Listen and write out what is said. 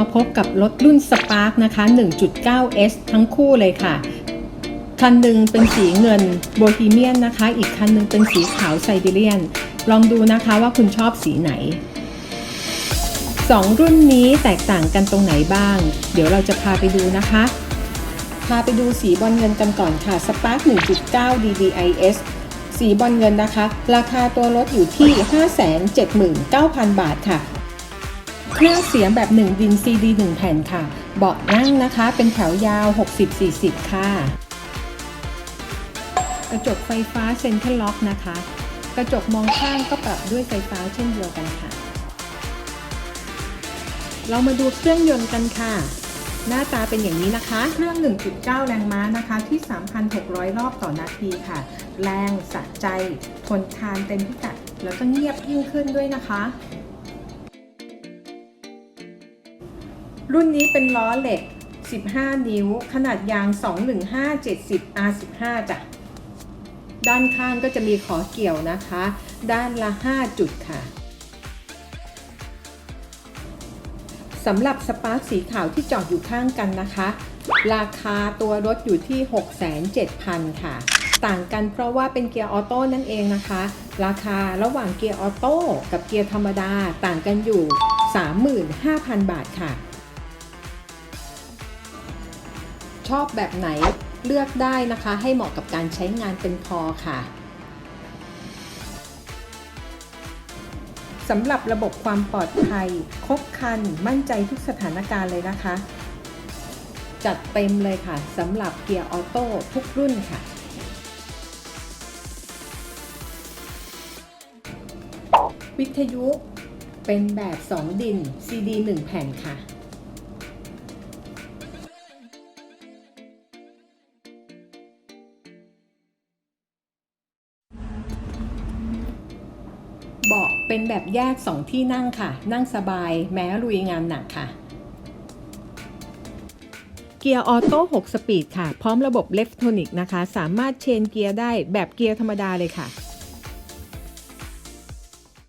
มาพบกับรถรุ่น Spark นะคะ 1.9S ทั้งคู่เลยค่ะ คันหนึ่งเป็นสีเงินโบฮีเมียนนะคะ อีกคันหนึ่งเป็นสีขาวไซบีเรียน ลองดูนะคะว่าคุณชอบสีไหน 2 รุ่นนี้แตกต่างกันตรงไหนบ้าง เดี๋ยวเราจะพาไปดูนะคะ พาไปดูสีบอลเงินกันก่อนค่ะ Spark 1.9 DDIS สีบอลเงินนะคะ ราคาตัวรถอยู่ที่ 579,000 บาทค่ะ เครื่องเสียงแบบ1ดิน CD 1 แผ่นค่ะ เบาะนั่งนะคะ เป็นแถวยาว 60-40 ค่ะ กระจกไฟฟ้าเซ็นทรัลล็อกนะคะ กระจกมองข้างก็ปรับด้วยไฟฟ้าเช่นเดียวกันค่ะ เรามาดูเครื่องยนต์กันค่ะ หน้าตาเป็นอย่างนี้นะคะ เครื่อง 1.9 แรงม้านะคะ ที่ 3,600 รอบต่อนาทีค่ะ แรงสะใจ ทนทานเต็มพิกัด แล้วก็เงียบยิ่งขึ้นด้วยนะคะ รุ่นนี้เป็นล้อเหล็ก 15 นิ้ว ขนาดยาง 215 70 R15 จ้ะ ด้านข้างก็จะมีขอเกี่ยวนะคะ ด้านละ 5 จุดค่ะสำหรับสปาร์คสีขาวที่จอดอยู่ข้างกันนะคะ ราคาตัวรถอยู่ที่6,700 ค่ะ ต่างกันเพราะว่าเป็นเกียร์ออโต้นั่นเองนะคะ ราคาระหว่างเกียร์ออโต้กับเกียร์ธรรมดาต่างกันอยู่ 35,000 บาทค่ะ ชอบแบบไหนเลือกได้นะคะ ให้เหมาะกับการใช้งานเป็นพอค่ะสำหรับระบบความปลอดภัย ครบคันมั่นใจทุกสถานการณ์เลยนะคะ จัดเต็มเลยค่ะสำหรับเกียร์ออโต้ทุกรุ่นค่ะ วิทยุเป็นแบบ 2 ดิน CD 1 แผ่นค่ะ เป็นแบบแยก 2 ที่นั่งค่ะ นั่งสบายแม้ลุยงานหนักค่ะ เกียร์ออโต้ 6 สปีดค่ะ พร้อมระบบเลฟโทนิกนะคะ สามารถเชนเกียร์ได้แบบเกียร์ธรรมดาเลยค่ะ